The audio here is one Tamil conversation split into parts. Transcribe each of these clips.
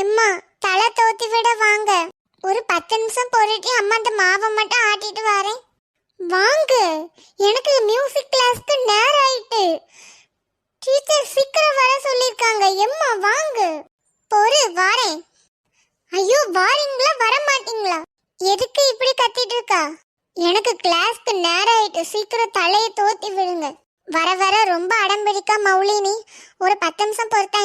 எம்மா தலை தோத்தி விட வாங்க. ஒரு பத்து நிமிஷம் பொருட்டி அம்மா அந்த மாவை மட்டும் ஆட்டிட்டு வரேன். வாங்க. எனக்கு மியூசிக் கிளாஸ்க்கு நேரம் ஆயிட்டு. டீச்சர் சீக்கிரம் வர சொல்லிருக்காங்க எம்மா வாங்க. பொறு வாரேன். ஐயோ வாரீங்களா? வர மாட்டீங்களா எதுக்கு இப்படி கத்திட்டு இருக்கா? எனக்கு கிளாஸ்க்கு நேரம் ஆயிட்டு. சீக்கிரம் தலையை தோத்தி விடுங்க. வர வர ரொம்ப அடம்பிடிக்கா மௌலினி. ஒரு பத்து நிமிஷம் பொறுத்த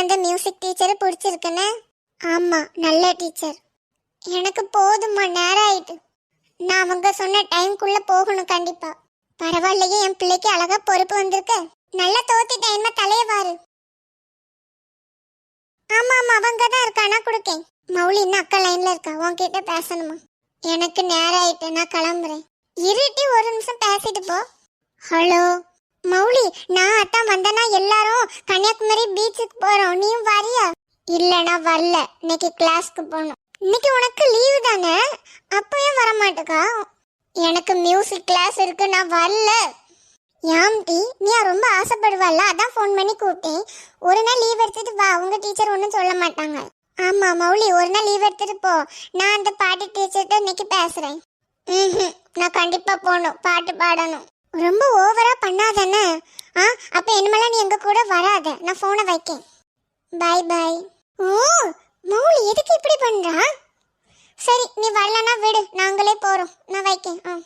என்ன அந்த மியூசிக் டீச்சரை பிடிச்சிருக்குன்னு ஆமா நல்ல டீச்சர் எனக்கு போதுமா நேரம் ஆயிட்டு நான் அவங்க சொன்ன டைம்குள்ள போகணும் கண்டிப்பா. பரவாயில்லையே என் பிள்ளைக்கு அழகா பொறுப்பு வந்திருக்கு. நல்லா தோத்தி டைமா தலைய பாரு ஆமா ஆமா அவங்க தான் இருக்கா நான் கொடுக்கேன் மௌலி இன்னும் அக்கா லைன்ல இருக்கா? உன்கிட்ட பேசணுமா? எனக்கு நேரம் ஆயிட்டு நான் கிளம்புறேன். இருட்டி ஒரு நிமிஷம் பேசிட்டு போ. ஹலோ? மௌலி நான் அத்தான் வந்தனா எல்லாரும் கன்னியாகுமரி பீச்சுக்கு போறோம். நீயும் வரியா? இல்ல நான் வரல. இன்னைக்கு கிளாஸ்க்கு போகணும். இன்னைக்கு உனக்கு லீவு தானே? அப்போ ஏன் வர மாட்டேக்கா எனக்கு மியூசிக் கிளாஸ் இருக்கு நான் வரல. யாம்டி நீ ரொம்ப ஆசைப்படுவாள்ல? அதான் ஃபோன் பண்ணி கூப்பிட்டேன். ஒரு நாள் லீவ் எடுத்துட்டு வா. உங்க டீச்சர் ஒன்றும் சொல்ல மாட்டாங்க. ஆமா மௌலி ஒரு நாள் லீவ் எடுத்துட்டு போ. நான் அந்த பாட்டு டீச்சர்கிட்ட இன்னைக்கு பேசுறேன். ம்ஹும். நான் கண்டிப்பா போகணும். பாட்டு பாடணும். ரொம்ப ஓவரா பண்ணாதானே ஆ அப்ப இனிமேலாம் நீ எங்க கூட வராத. நான் போனை வைக்கேன். பை பை ஓ மௌலி எதுக்கு இப்படி பண்றா? சரி நீ வரலன்னா விடு. நாங்களே போறோம். நான் வைக்கேன். ஆ.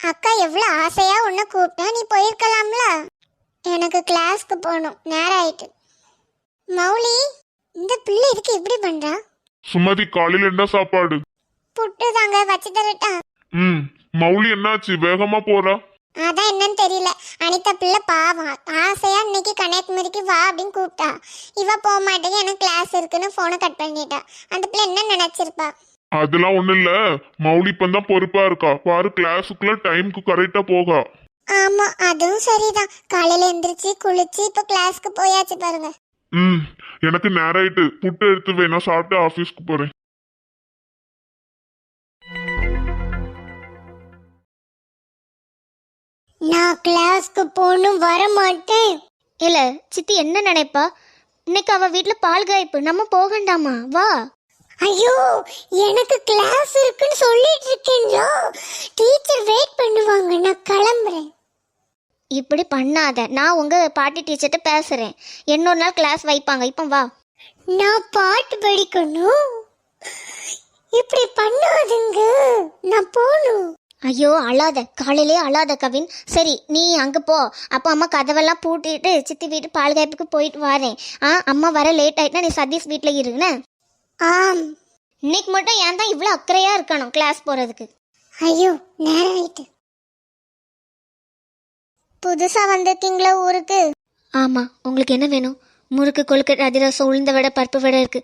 அக்கா எவ்வளவு ஆசையா உன்னை கூப்பிட்டா நீ போயிருக்கலாம்ல? எனக்கு கிளாஸ்க்கு போகணும். நேரம் ஆயிட்டு. மௌலி இந்த பிள்ளை எதுக்கு இப்படி பண்றா? சுமதி காலையில என்ன சாப்பாடு? புட்டு தாங்க வச்சு தரட்டா. ம். மௌலி என்னாச்சு? வேகமா போறா. அதான் என்னன்னு தெரியல. அனிதா பிள்ளை பாவம். ஆசையா இன்னைக்கு கன்னியாகுமரிக்கு வா அப்படின்னு கூப்பிட்டா. இவ போக மாட்டேங்க எனக்கு கிளாஸ் இருக்குன்னு போனை கட் பண்ணிட்டா. அந்த பிள்ளை என்ன நினைச்சிருப்பா? அதெல்லாம் ஒண்ணு இல்ல. மௌலி இப்பதான் பொறுப்பா இருக்கா. பாரு கிளாஸுக்குள்ள டைம்க்கு கரெக்டா போகா. ஆமா அதுவும் சரிதான். காலையில எந்திரிச்சு குளிச்சு இப்ப கிளாஸ்க்கு போயாச்சு பாருங்க. ம் எனக்கு நேரம் ஆயிட்டு புட்டு எடுத்து வேணா சாப்பிட்டு ஆபீஸ்க்கு போறேன். நான் கிளாஸ்க்கு போகணும் வர மாட்டேன் இல்ல சித்தி என்ன நினைப்பா? இன்னைக்கு அவ வீட்ல பால் காய்ப்பு. நம்ம போகண்டாமா வா. ஐயோ எனக்கு கிளாஸ் இருக்குன்னு சொல்லிட்டு இருக்கேன்ல டீச்சர் வெயிட் பண்ணுவாங்க நான் கிளம்புறேன். இப்படி பண்ணாத. நான் உங்க பாட்டி டீச்சர்கிட்ட பேசுறேன். இன்னொரு நாள் கிளாஸ் வைப்பாங்க. இப்போ வா. நான் பாட்டு படிக்கணும். இப்படி பண்ணாதுங்க. நான் போகணும். ஐயோ அழாத. காலையிலே அழாத கவின். சரி நீ அங்க போ. அப்போ அம்மா கதவெல்லாம் பூட்டிட்டு சித்தி வீட்டு பால் காய்ப்புக்கு போயிட்டு வரேன். ஆ அம்மா வர லேட் ஆயிட்டுனா நீ சதீஷ் வீட்ல இருங்கண்ணே ஆம். இன்னைக்கு மட்டும் ஏன் தான் இவ்வளோ அக்கறையா இருக்கணும் கிளாஸ் போறதுக்கு? ஐயோ நேரம் ஆயிட்டு. புதுசா வந்திருக்கீங்களா ஊருக்கு? ஆமா உங்களுக்கு என்ன வேணும்? முறுக்கு கொழுக்கட்டை அதிரசம் உளுந்த வடை பருப்பு வடை இருக்கு.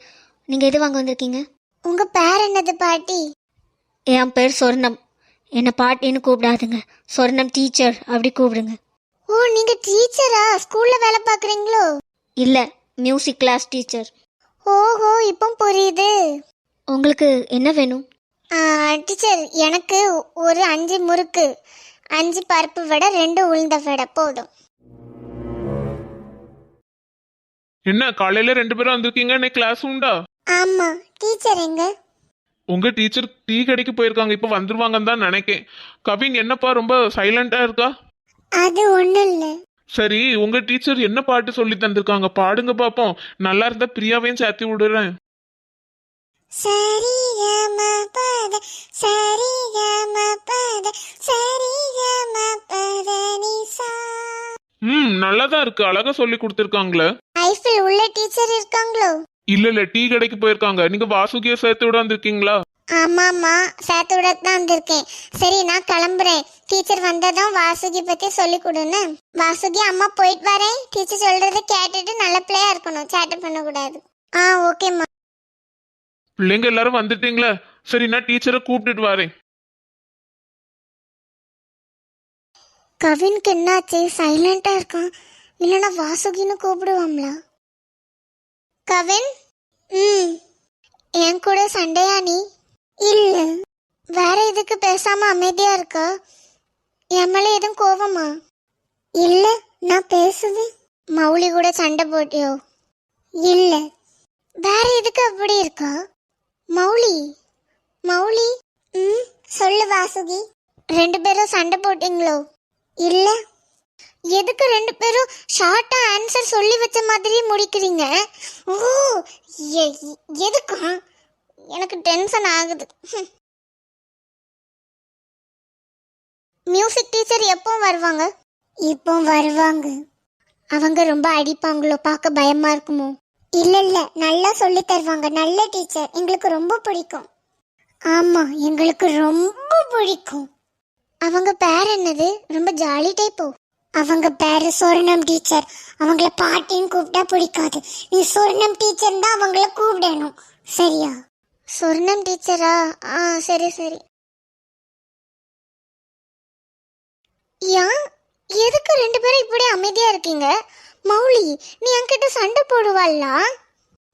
நீங்க எது வாங்க வந்திருக்கீங்க? உங்க பேர் என்னது பாட்டி? என் பேர் சொர்ணம். என்னை பாட்டின்னு கூப்பிடாதுங்க. சொர்ணம் டீச்சர் அப்படி கூப்பிடுங்க. ஓ நீங்க டீச்சரா ஸ்கூல்ல வேலை பாக்குறீங்களோ இல்ல மியூசிக் கிளாஸ் டீச்சர் ஓஹோ இப்போ புரியுது. உங்களுக்கு என்ன வேணும்? ஆ, டீச்சர் எனக்கு ஒரு அஞ்சு முறுக்கு. அஞ்சு பருப்பு வடை ரெண்டு உளுந்த வடை போதும். என்ன காலையில ரெண்டு பேரும் வந்திருக்கீங்க? இன்னைக்கு கிளாஸ் உண்டா? ஆமா டீச்சர் எங்க? உங்க டீச்சர் டீ கடைக்கு போயிருக்காங்க இப்ப வந்துருவாங்கன்னு தான் நினைக்கேன். கவின் என்னப்பா ரொம்ப சைலண்டா இருக்கா? அது ஒண்ணும் இல்ல. சரி உங்க டீச்சர் என்ன பாட்டு சொல்லி தந்திருக்காங்க? பாடுங்க பாப்போம். நல்லா இருந்தா பிரியாவையும் சேர்த்து விடுறேன். சரி கம பத சரி கம பத சரி கம பத நிசா ம் நல்லாதான் இருக்கு. அழகா சொல்லி கொடுத்துருக்காங்களே. ஐஃபில் உள்ள டீச்சர் இருக்காங்களோ? இல்ல இல்ல டீ கடைக்கு போயிருக்காங்க. நீங்க வாசுகிய சேர்த்து விட வந்திருக்கீங்களா? ஆமாம்மா சேர்த்து விட தான் வந்திருக்கேன். சரி நான் கிளம்புறேன். டீச்சர் வந்ததும் வாசுகி பத்தி சொல்லி கொடுன்னு. வாசுகி அம்மா போயிட்டு வரேன். டீச்சர் சொல்றதை கேட்டுட்டு நல்ல பிள்ளையா இருக்கணும். சேட்டை பண்ணக்கூடாது. ஆ ஓகேம்மா. பிள்ளைங்க எல்லாரும் வந்துட்டீங்களா? சரி நான் டீச்சரை கூப்பிட்டுட்டு வரேன். கவினுக்கு என்னாச்சு? சைலண்டா இருக்கான். இல்லைன்னா வாசுகின்னு கூப்பிடுவாம்ல. கவின்? ம். என் கூட சண்டையா நீ? இல்ல. வேற எதுக்கு பேசாம அமைதியா இருக்கா? என் மேல எதுவும் கோவமா? இல்ல நான் பேசுவேன். மௌலி கூட சண்டை போட்டியோ? இல்ல. வேற எதுக்கு அப்படி இருக்கா? மௌலி? மௌலி? ம் சொல்லு வாசுகி. ரெண்டு பேரும் சண்டை போட்டீங்களோ? இல்லை. எதுக்கு ரெண்டு பேரும் ஷார்ட்டா ஆன்சர் சொல்லி வச்ச மாதிரி முடிக்கிறீங்க? ஓ எ- எ- எதுக்கா? எனக்கு டென்ஷன் ஆகுது. மியூசிக் டீச்சர் எப்போ வருவாங்க? இப்போ வருவாங்க. அவங்க ரொம்ப அடிப்பாங்களோ பார்க்க பயமா இருக்குமோ? இல்ல இல்ல நல்லா சொல்லி தருவாங்க. நல்ல டீச்சர் எங்களுக்கு ரொம்ப பிடிக்கும். ஆமா எங்களுக்கு ரொம்ப பிடிக்கும். அவங்க பேர் என்னது? ரொம்ப ஜாலி டைப்போ அவங்க பேரு சொர்ணம் டீச்சர் அவங்கள பாட்டின்னு கூப்பிட்டா பிடிக்காது. நீ சொர்ணம் டீச்சர் தான் அவங்கள கூப்பிடணும். சரியா? சொர்ணம் டீச்சரா ஆ? சரி சரி. ஏன்? எதுக்கு ரெண்டு பேரும் இப்படி அமைதியா இருக்கீங்க? மௌலி நீ என்கிட்ட சண்டை போடுவாள்ல?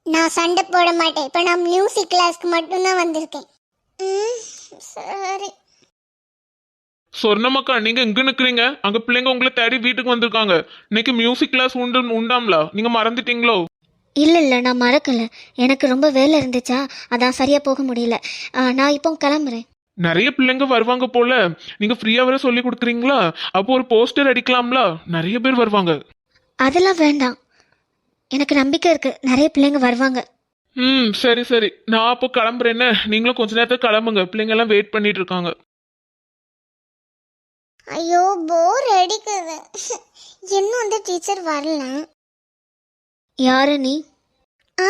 நான் சண்டை போட மாட்டேன். இப்போ நான் மியூசிக் கிளாஸ்க்கு மட்டும்தான் வந்திருக்கேன். ம் சரி. சொர்ணமக்கா நீங்க இங்க நிக்கிறீங்க? அங்க பிள்ளைங்க உங்களை தேடி வீட்டுக்கு வந்திருக்காங்க. இன்னைக்கு மியூசிக் கிளாஸ் உண்டு உண்டாம்ல? நீங்க மறந்துட்டீங்களோ? இல்லை இல்லை நான் மறக்கலை. எனக்கு ரொம்ப வேலை இருந்துச்சா? அதான் சரியாக போக முடியல. ஆ, நான் இப்போ கிளம்புறேன். நிறைய பிள்ளைங்க வருவாங்க போல. நீங்க ஃப்ரீயா வர சொல்லி கொடுக்குறீங்களா? அப்போ ஒரு போஸ்டர் அடிக்கலாம்ல? நிறைய பேர் வருவாங்க. அதெல்லாம் வேண்டாம். எனக்கு நம்பிக்கை இருக்கு. நிறைய பிள்ளைங்க வருவாங்க. ம் சரி சரி. நான் அப்போ கிளம்புறேன்னு நீங்களும் கொஞ்ச நேரத்துக்கு கிளம்புங்க. பிள்ளைங்க எல்லாம் வெயிட் பண்ணிட்டு இருக்காங்க. ஐயோ போர் அடிக்குது. இன்னும் அந்த டீச்சர் வரல. யாரு நீ? ஆ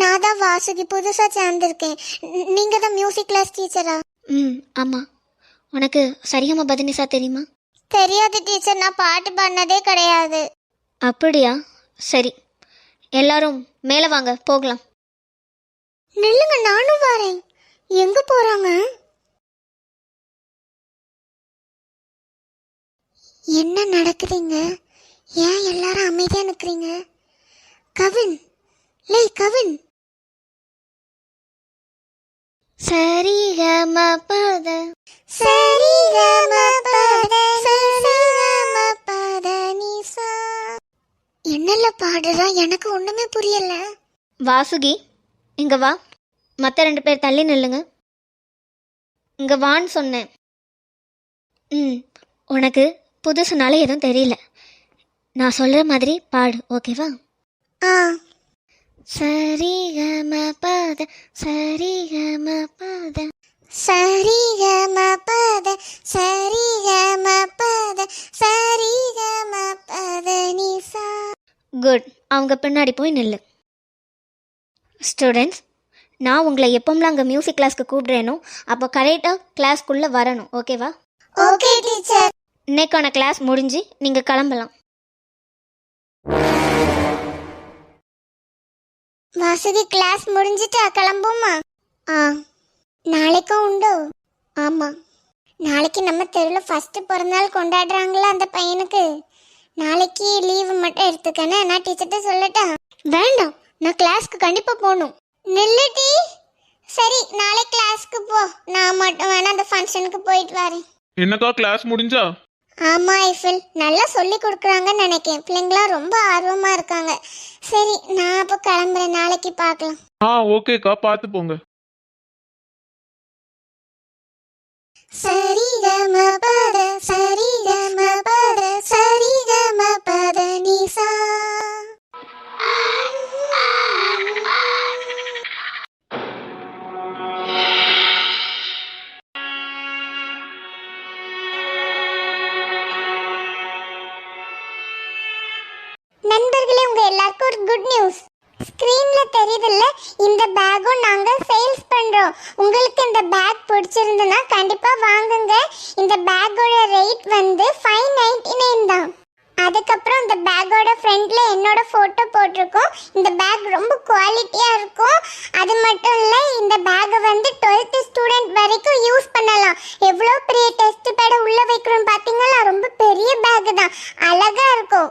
நான் தான் வாசுகி புதுசாக சேர்ந்துருக்கேன். நீங்கள் தான் மியூசிக் கிளாஸ் டீச்சரா ம் ஆமாம் உனக்கு சரியாம பதினிசா தெரியுமா? தெரியாது டீச்சர் நான் பாட்டு பாடினதே கிடையாது. அப்படியா? சரி. எல்லாரும் மேலே வாங்க போகலாம். நில்லுங்க நானும் வரேன். எங்க போறாங்க? என்ன நடக்குதுங்க? ஏன் எல்லாரும் அமைதியா நிக்கிறீங்க? கவின் லேய் கவின். சரி கம பத சரி கம பத சரி கம பத நிசா என்னல பாடுறா? எனக்கு ஒண்ணுமே புரியல. வாசுகி இங்க வா. மற்ற ரெண்டு பேர் தள்ளி நில்லுங்க. இங்க வான்னு சொன்னேன். ம் உனக்கு புதுசுனால எதுவும் தெரியல. நான் சொல்ற மாதிரி பாடு ஓகேவா? ஆ. சரி கம பத சரி கம பத சரி கம பத சரி கம பத சரி கம பத நிசா. குட் அவங்க பின்னாடி போய் நில்லு. ஸ்டூடெண்ட்ஸ் நான் உங்களை எப்போம்லாம் அங்கே மியூசிக் கிளாஸ்க்கு கூப்பிடுறேனோ அப்போ கரெக்டாக கிளாஸ்க்குள்ளே வரணும் ஓகேவா? ஓகே டீச்சர் இன்னைக்கான கிளாஸ் முடிஞ்சு நீங்கள் கிளம்பலாம். வாசுகி கிளாஸ் முடிஞ்சிட்டா கிளம்புமா? ஆ நாளைக்கும் உண்டோ. ஆமா. நாளைக்கு நம்ம தெருவில் ஃபர்ஸ்ட் பிறந்தநாள் கொண்டாடுறாங்களா அந்த பையனுக்கு? நாளைக்கு லீவு மட்டும் எடுத்துக்கனே நான் டீச்சர்கிட்ட சொல்லட்டா? வேண்டாம் நான் கிளாஸ்க்கு கண்டிப்பா போகணும். நில்லுடி சரி நாளை கிளாஸ்க்கு போ. நான் மட்டும் வேணா அந்த ஃபங்க்ஷனுக்கு போயிட்டு வரேன். என்னக்கா கிளாஸ் முடிஞ்சா? ஆமா ஐஃபில். நல்லா சொல்லி கொடுக்குறாங்கன்னு நினைக்கிறேன். பிள்ளைங்களாம் ரொம்ப ஆர்வமா இருக்காங்க. சரி நான் அப்போ கிளம்புறேன். நாளைக்கு பார்க்கலாம். ஆ ஓகேக்கா. பார்த்து போங்க. சரி கம பத தெரியுதுல்ல? இந்த பேக்கும் நாங்கள் சேல்ஸ் பண்ணுறோம் உங்களுக்கு இந்த பேக் பிடிச்சிருந்துன்னா கண்டிப்பாக வாங்குங்க. இந்த பேக்கோட ரேட் வந்து ஃபைவ் நைன்டி நைன் தான். அதுக்கப்புறம் இந்த பேக்கோட ஃப்ரண்ட்ல என்னோட ஃபோட்டோ போட்டிருக்கோம். இந்த பேக் ரொம்ப குவாலிட்டியாக இருக்கும். அது மட்டும் இல்லை இந்த பேக்கை வந்து டுவெல்த்து ஸ்டூடெண்ட் வரைக்கும் யூஸ் பண்ணலாம். எவ்வளோ பெரிய டெஸ்ட் பேடை உள்ளே வைக்கிறோம் பார்த்தீங்களா ரொம்ப பெரிய பேக்கு தான். அழகாக இருக்கும்.